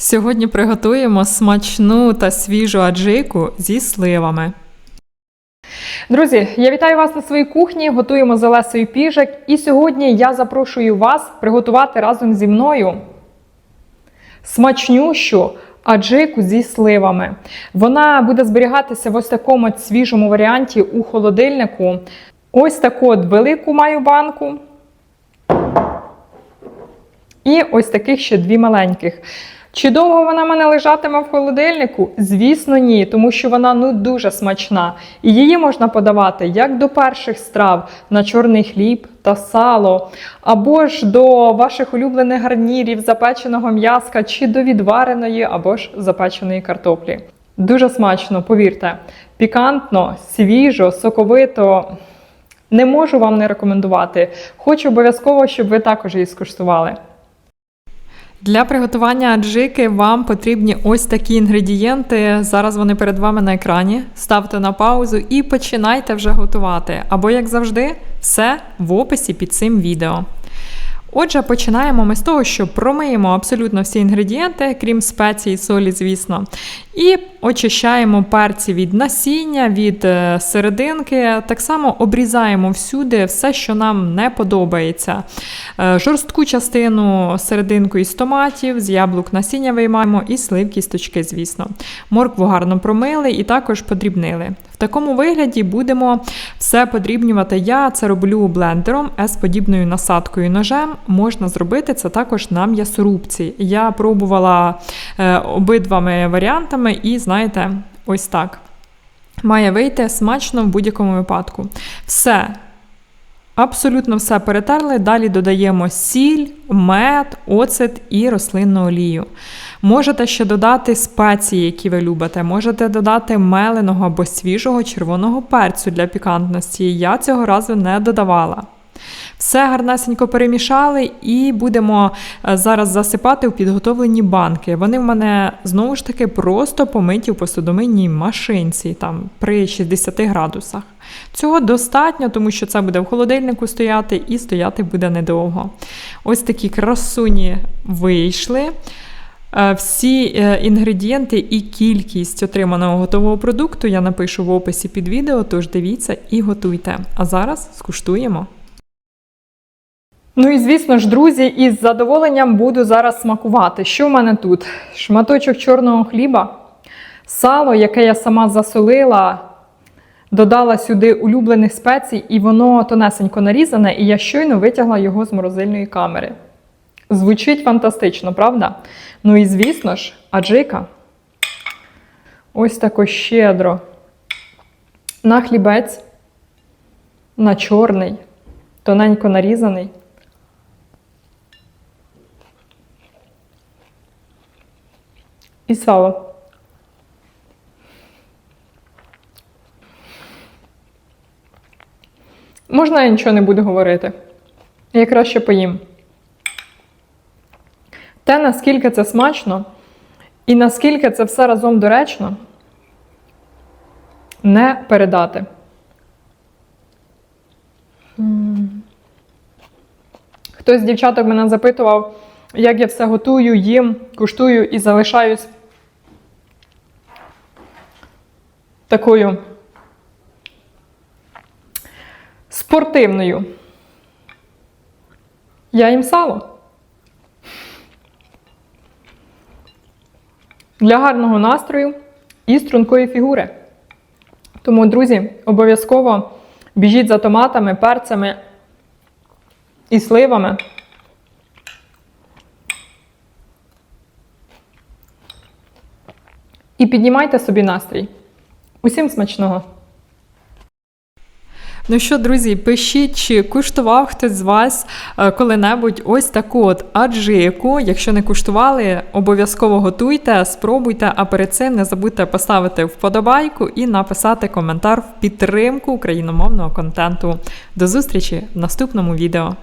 Сьогодні приготуємо смачну та свіжу аджику зі сливами. Друзі, я вітаю вас на своїй кухні. Готуємо з Олесою піжик. І сьогодні я запрошую вас приготувати разом зі мною смачнющу аджику зі сливами. Вона буде зберігатися в ось такому свіжому варіанті у холодильнику. Ось таку от велику маю банку. І ось таких ще дві маленьких. Чи довго вона мене лежатиме в холодильнику? Звісно, ні, тому що вона ну дуже смачна. І її можна подавати як до перших страв на чорний хліб та сало, або ж до ваших улюблених гарнірів, запеченого м'яска, чи до відвареної, або ж запеченої картоплі. Дуже смачно, повірте, пікантно, свіжо, соковито. Не можу вам не рекомендувати. Хочу обов'язково, щоб ви також її скуштували. Для приготування аджики вам потрібні ось такі інгредієнти. Зараз вони перед вами на екрані. Ставте на паузу і починайте вже готувати. Або, як завжди, все в описі під цим відео. Отже, починаємо ми з того, що промиємо абсолютно всі інгредієнти, крім спецій, солі, звісно. І очищаємо перці від насіння, від е, серединки. Так само обрізаємо всюди все, що нам не подобається. Е, Жорстку частину серединку із томатів, з яблук насіння виймаємо і слив кісточки, звісно. Моркву гарно промили і також подрібнили. В такому вигляді будемо все подрібнювати. Я це роблю блендером з подібною насадкою ножем. Можна зробити це також на м'ясорубці. Я пробувала е, обидвами варіантами, і знаєте, ось так. Має вийти смачно в будь-якому випадку. Все. Абсолютно все перетерли. Далі додаємо сіль, мед, оцет і рослинну олію. Можете ще додати спеції, які ви любите. Можете додати меленого або свіжого червоного перцю для пікантності. Я цього разу не додавала. Все гарнесенько перемішали і будемо е, зараз засипати у підготовлені банки. Вони в мене знову ж таки просто помиті в посудомийній машинці там при 60 градусах. Цього достатньо, тому що це буде в холодильнику стояти і стояти буде недовго. Ось такі красуні вийшли. Е, Всі е, інгредієнти і кількість отриманого готового продукту я напишу в описі під відео, тож дивіться і готуйте. А зараз скуштуємо. Ну і звісно ж, друзі, із задоволенням буду зараз смакувати. Що в мене тут? Шматочок чорного хліба, сало, яке я сама засолила, додала сюди улюблених спецій, і воно тонесенько нарізане, і я щойно витягла його з морозильної камери. Звучить фантастично, правда? Ну і звісно ж, аджика. Ось тако щедро. На хлібець, на чорний, тоненько нарізаний. І сало. Можна я нічого не буду говорити. Я краще поїм. Те, наскільки це смачно, і наскільки це все разом доречно, не передати. Хтось з дівчаток мене запитував, як я все готую, їм, куштую і залишаюсь такою спортивною. Я їм сало. Для гарного настрою і стрункої фігури. Тому, друзі, обов'язково біжіть за томатами, перцями і сливами. І піднімайте собі настрій. Усім смачного! Ну що, друзі, пишіть, чи куштував хтось з вас е, коли-небудь ось таку от аджику. Якщо не куштували, обов'язково готуйте, спробуйте, а перед цим не забудьте поставити вподобайку і написати коментар в підтримку україномовного контенту. До зустрічі в наступному відео.